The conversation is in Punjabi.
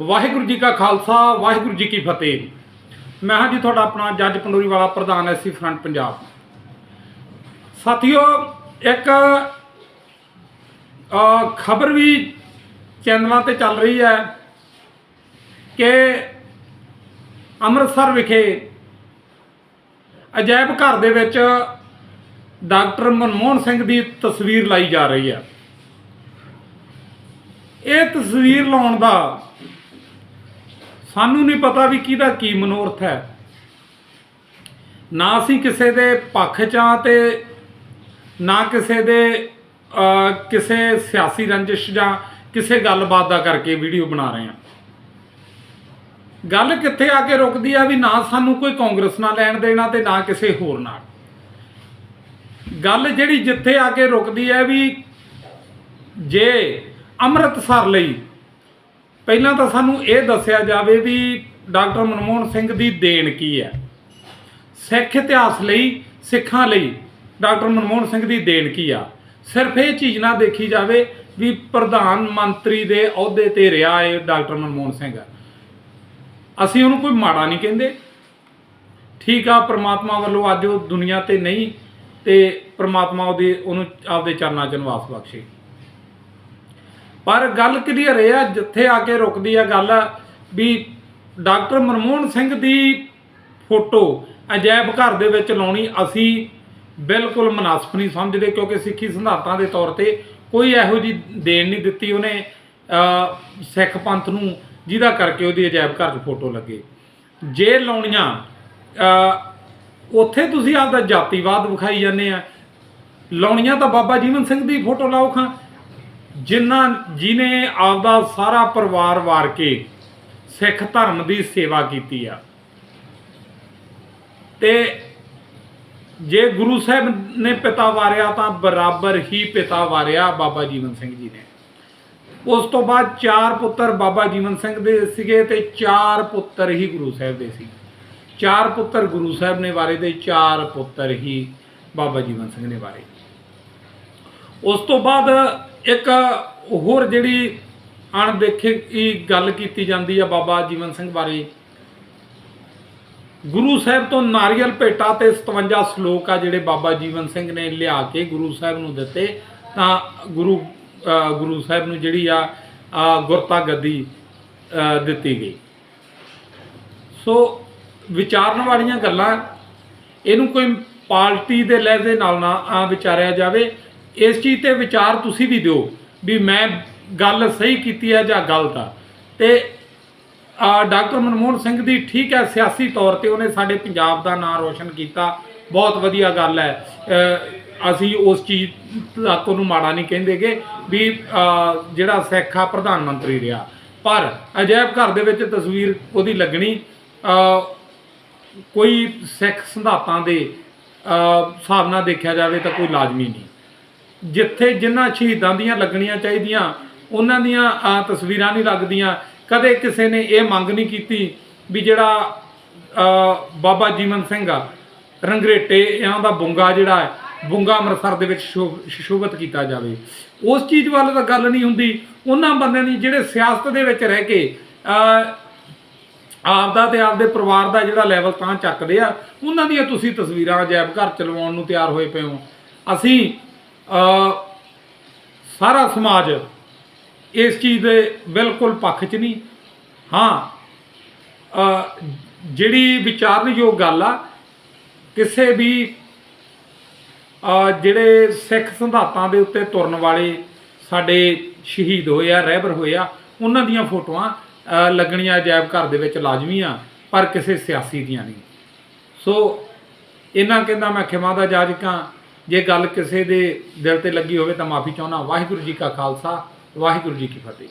ਵਾਹਿਗੁਰੂ ਜੀ ਕਾ ਖਾਲਸਾ, ਵਾਹਿਗੁਰੂ ਜੀ ਕੀ ਫਤਿਹ। ਮੈਂ ਹਾਂ ਜੀ ਤੁਹਾਡਾ ਆਪਣਾ ਜੱਜ ਪੰਡੋਰੀ ਵਾਲਾ ਪ੍ਰਧਾਨ ਐਸੀ ਫਰੰਟ ਪੰਜਾਬ। ਸਾਥੀਓ, ਇੱਕ ਖਬਰ ਵੀ ਚੈਨਲਾਂ ਤੇ ਚੱਲ ਰਹੀ ਹੈ ਕਿ ਅੰਮ੍ਰਿਤਸਰ ਵਿਖੇ ਅਜਾਇਬ ਘਰ ਦੇ ਵਿੱਚ ਡਾਕਟਰ ਮਨਮੋਹਨ ਸਿੰਘ ਦੀ ਤਸਵੀਰ ਲਾਈ ਜਾ ਰਹੀ ਹੈ। ਇਹ ਤਸਵੀਰ ਲਾਉਣ ਦਾ ਸਾਨੂੰ ਨਹੀਂ ਪਤਾ ਵੀ ਕਿਹਦਾ ਕੀ ਮਨੋਰਥ ਹੈ। ਨਾ ਅਸੀਂ ਕਿਸੇ ਦੇ ਪੱਖ ਚ ਹਾਂ ਤੇ ਨਾ ਕਿਸੇ ਦੇ ਕਿਸੇ ਸਿਆਸੀ ਰੰਜਿਸ਼ ਜਾਂ ਕਿਸੇ ਗੱਲਬਾਤ ਦਾ ਕਰਕੇ ਵੀਡੀਓ ਬਣਾ ਰਹੇ ਹਾਂ। ਗੱਲ ਕਿੱਥੇ ਆ ਕੇ ਰੁਕਦੀ ਆ ਵੀ ਨਾ ਸਾਨੂੰ ਕੋਈ ਕਾਂਗਰਸ ਨਾਲ ਲੈਣ ਦੇਣਾ ਤੇ ਨਾ ਕਿਸੇ ਹੋਰ ਨਾਲ। ਗੱਲ ਜਿਹੜੀ ਜਿੱਥੇ ਆ ਕੇ ਰੁਕਦੀ ਹੈ ਵੀ ਜੇ ਅੰਮ੍ਰਿਤਸਰ ਲਈ ਪਹਿਲਾਂ ਤਾਂ ਸਾਨੂੰ ਇਹ ਦੱਸਿਆ ਜਾਵੇ ਵੀ ਡਾਕਟਰ ਮਨਮੋਹਨ ਸਿੰਘ ਦੀ ਦੇਣ ਕੀ ਹੈ? ਸਿੱਖ ਇਤਿਹਾਸ ਲਈ, ਸਿੱਖਾਂ ਲਈ ਡਾਕਟਰ ਮਨਮੋਹਨ ਸਿੰਘ ਦੀ ਦੇਣ ਕੀ ਆ? ਸਿਰਫ ਇਹ ਚੀਜ਼ ਨਾ ਦੇਖੀ ਜਾਵੇ ਵੀ ਪ੍ਰਧਾਨ ਮੰਤਰੀ ਦੇ ਅਹੁਦੇ ਤੇ ਰਿਹਾ ਹੈ ਡਾਕਟਰ ਮਨਮੋਹਨ ਸਿੰਘ। ਅਸੀਂ ਉਹਨੂੰ ਕੋਈ ਮਾੜਾ ਨਹੀਂ ਕਹਿੰਦੇ। ਠੀਕ ਆ, ਪ੍ਰਮਾਤਮਾ ਵੱਲੋਂ ਅੱਜ ਉਹ ਦੁਨੀਆ ਤੇ ਨਹੀਂ ਤੇ ਪ੍ਰਮਾਤਮਾ ਉਹਦੇ, ਉਹਨੂੰ ਆਪਦੇ ਚਰਨਾਂ 'ਚ ਨਿਵਾਸ ਬਖਸ਼ੇ। ਪਰ ਗੱਲ ਕਲੀਅਰ ਇਹ ਆ ਜਿੱਥੇ ਆ ਕੇ ਰੁਕਦੀ ਆ ਗੱਲ, ਵੀ ਡਾਕਟਰ ਮਨਮੋਹਨ ਸਿੰਘ ਦੀ ਫੋਟੋ ਅਜਾਇਬ ਘਰ ਦੇ ਵਿੱਚ ਲਾਉਣੀ ਅਸੀਂ ਬਿਲਕੁਲ ਮਨਾਸਬ ਨਹੀਂ ਸਮਝਦੇ, ਕਿਉਂਕਿ ਸਿੱਖੀ ਸਿਧਾਂਤਾਂ ਦੇ ਤੌਰ ਤੇ ਕੋਈ ਇਹੋ ਜੀ ਦੇਣ ਨਹੀਂ ਦਿੱਤੀ ਉਹਨੇ ਸਿੱਖ ਪੰਥ ਨੂੰ, ਜਿਹਦਾ ਕਰਕੇ ਉਹਦੀ ਅਜਾਇਬ ਘਰ 'ਚ ਫੋਟੋ ਲੱਗੇ। ਜੇ ਲਾਉਣੀਆਂ ਉੱਥੇ ਤੁਸੀਂ ਆਪਦਾ ਜਾਤੀਵਾਦ ਵਿਖਾਈ ਜਾਂਦੇ ਆ। ਲਾਉਣੀਆਂ ਤਾਂ ਬਾਬਾ ਜੀਵਨ ਸਿੰਘ ਦੀ ਫੋਟੋ ਲਾਓ ਖਾਂ। ਜਿਨ੍ਹਾਂ ਜਿਨੇ ਆਪਦਾ ਸਾਰਾ ਪਰਿਵਾਰ ਵਾਰ ਕੇ ਸਿੱਖ ਧਰਮ ਦੀ ਸੇਵਾ ਕੀਤੀ ਆ। ਤੇ ਜੇ ਗੁਰੂ ਸਾਹਿਬ ਨੇ ਪਿਤਾ ਵਾਰਿਆ ਤਾਂ ਬਰਾਬਰ ਹੀ ਪਿਤਾ ਵਾਰਿਆ ਬਾਬਾ ਜੀਵਨ ਸਿੰਘ ਜੀ ਨੇ। ਉਸ ਤੋਂ ਬਾਅਦ ਚਾਰ ਪੁੱਤਰ ਬਾਬਾ ਜੀਵਨ ਸਿੰਘ ਦੇ ਸੀਗੇ ਤੇ ਚਾਰ ਪੁੱਤਰ ਹੀ ਗੁਰੂ ਸਾਹਿਬ ਦੇ ਸੀ। ਚਾਰ ਪੁੱਤਰ ਗੁਰੂ ਸਾਹਿਬ ਨੇ ਵਾਰੇ ਤੇ ਚਾਰ ਪੁੱਤਰ ਹੀ ਬਾਬਾ ਜੀਵਨ ਸਿੰਘ ਨੇ ਵਾਰੇ। ਉਸ ਤੋਂ ਬਾਅਦ ਇੱਕ ਹੋਰ ਜਿਹੜੀ ਅਣਦੇਖੀ ਗੱਲ ਕੀਤੀ ਜਾਂਦੀ ਆ ਬਾਬਾ ਜੀਵਨ ਸਿੰਘ ਬਾਰੇ। ਗੁਰੂ ਸਾਹਿਬ ਤੋਂ ਨਾਰੀਅਲ ਭੇਟਾ ਤੇ 57 ਸ਼ਲੋਕ ਆ ਜਿਹੜੇ ਬਾਬਾ ਜੀਵਨ ਸਿੰਘ ਨੇ ਲਿਆ ਕੇ ਗੁਰੂ ਸਾਹਿਬ ਨੂੰ ਦਿੱਤੇ, ਤਾਂ ਗੁਰੂ ਗੁਰੂ ਸਾਹਿਬ ਨੂੰ ਜਿਹੜੀ ਆ ਗੁਰਤਾ ਗੱਦੀ ਦਿੱਤੀ ਗਈ। ਸੋ ਵਿਚਾਰਨ ਵਾਲੀਆਂ ਗੱਲਾਂ, ਇਹਨੂੰ ਕੋਈ ਪਾਰਟੀ ਦੇ ਲਹਿਜ਼ੇ ਨਾਲ ਨਾ ਆ ਵਿਚਾਰਿਆ ਜਾਵੇ। ਇਸ ਚੀਜ਼ ਤੇ ਵਿਚਾਰ ਤੁਸੀਂ ਵੀ ਦਿਓ ਵੀ ਮੈਂ ਗੱਲ ਸਹੀ ਕੀਤੀ ਹੈ ਜਾਂ ਗਲਤ ਆ। ਤੇ ਡਾਕਟਰ ਮਨਮੋਹਨ ਸਿੰਘ ਦੀ ਠੀਕ ਹੈ, ਸਿਆਸੀ ਤੌਰ ਤੇ ਉਹਨੇ ਸਾਡੇ ਪੰਜਾਬ ਦਾ ਨਾਮ ਰੋਸ਼ਨ ਕੀਤਾ। ਬਹੁਤ ਵਧੀਆ ਗੱਲ ਹੈ। ਅਸੀਂ ਉਸ ਚੀਜ਼ ਤੱਕ ਉਹਨੂੰ ਮਾੜਾ ਨਹੀਂ ਕਹਿੰਦੇਗੇ ਵੀ ਜਿਹੜਾ ਸਿੱਖ ਆ, ਪ੍ਰਧਾਨ ਮੰਤਰੀ ਰਿਹਾ। ਪਰ ਅਜਾਇਬ ਘਰ ਦੇ ਵਿੱਚ ਤਸਵੀਰ ਉਹਦੀ ਲੱਗਣੀ ਕੋਈ ਸਿੱਖ ਸਿਧਾਂਤਾਂ ਦੇ ਹਿਸਾਬ ਨਾਲ ਦੇਖਿਆ ਜਾਵੇ ਤਾਂ ਕੋਈ ਲਾਜ਼ਮੀ ਨਹੀਂ। ਜਿੱਥੇ ਜਿਨ੍ਹਾਂ ਸ਼ਹੀਦਾਂ ਦੀਆਂ ਲੱਗਣੀਆਂ ਚਾਹੀਦੀਆਂ ਉਹਨਾਂ ਦੀਆਂ ਅਹ, ਤਸਵੀਰਾਂ ਨਹੀਂ ਲੱਗਦੀਆਂ ਕਦੇ ਕਿਸੇ ਨੇ ਇਹ ਮੰਗ ਨਹੀਂ ਕੀਤੀ ਵੀ ਜਿਹੜਾ ਬਾਬਾ ਜੀਵਨ ਸਿੰਘ ਆ ਰੰਗਰੇਟੇ ਇਹਨਾਂ ਦਾ ਬੁੰਗਾ ਜਿਹੜਾ ਹੈ ਬੁੰਗਾ ਅੰਮ੍ਰਿਤਸਰ ਦੇ ਵਿੱਚ ਸ਼ੋ- ਕੀਤਾ ਜਾਵੇ। ਉਸ ਚੀਜ਼ ਵੱਲ ਤਾਂ ਗੱਲ ਨਹੀਂ ਹੁੰਦੀ। ਉਹਨਾਂ ਬੰਦਿਆਂ ਦੀ ਜਿਹੜੇ ਸਿਆਸਤ ਦੇ ਵਿੱਚ ਰਹਿ ਕੇ ਅਹ, ਆਪਦਾ ਤੇ ਆਪਦੇ ਪਰਿਵਾਰ ਦਾ ਜਿਹੜਾ ਲੈਵਲ ਤਾਂ ਚੱਕਦੇ ਆ ਉਹਨਾਂ ਦੀਆਂ ਤੁਸੀਂ ਤਸਵੀਰਾਂ ਅਜਾਇਬ ਘਰ ਚਲਵਾਉਣ ਨੂੰ ਤਿਆਰ ਹੋਏ ਪਏ ਹੋ। ਅਸੀਂ ਸਾਰਾ ਸਮਾਜ ਇਸ ਚੀਜ਼ ਦੇ ਬਿਲਕੁਲ ਪੱਖ 'ਚ ਨਹੀਂ। ਹਾਂ ਜਿਹੜੀ ਵਿਚਾਰਨਯੋਗ ਗੱਲ ਆ, ਕਿਸੇ ਵੀ ਜਿਹੜੇ ਸਿੱਖ ਸਿਧਾਂਤਾਂ ਦੇ ਉੱਤੇ ਤੁਰਨ ਵਾਲੇ ਸਾਡੇ ਸ਼ਹੀਦ ਹੋਏ ਆ, ਰਹਿਬਰ ਹੋਏ ਆ, ਉਹਨਾਂ ਦੀਆਂ ਫੋਟੋਆਂ ਲੱਗਣੀਆਂ ਅਜਾਇਬ ਘਰ ਦੇ ਵਿੱਚ ਲਾਜ਼ਮੀ ਆ ਪਰ ਕਿਸੇ ਸਿਆਸੀ ਦੀਆਂ ਨਹੀਂ। ਸੋ, ਇਹਨਾਂ ਕਹਿੰਦਾ ਮੈਂ ਖਿਮਾ ਦਾ ਜਾਜਕਾਂ ਜੇ ਗੱਲ ਕਿਸੇ ਦੇ ਦਿਲ ਤੇ ਲੱਗੀ ਹੋਵੇ ਤਾਂ ਮਾਫੀ ਚਾਹੁੰਦਾ ਵਾਹਿਗੁਰੂ ਜੀ ਕਾ ਖਾਲਸਾ, ਵਾਹਿਗੁਰੂ ਜੀ ਕੀ ਫਤਿਹ।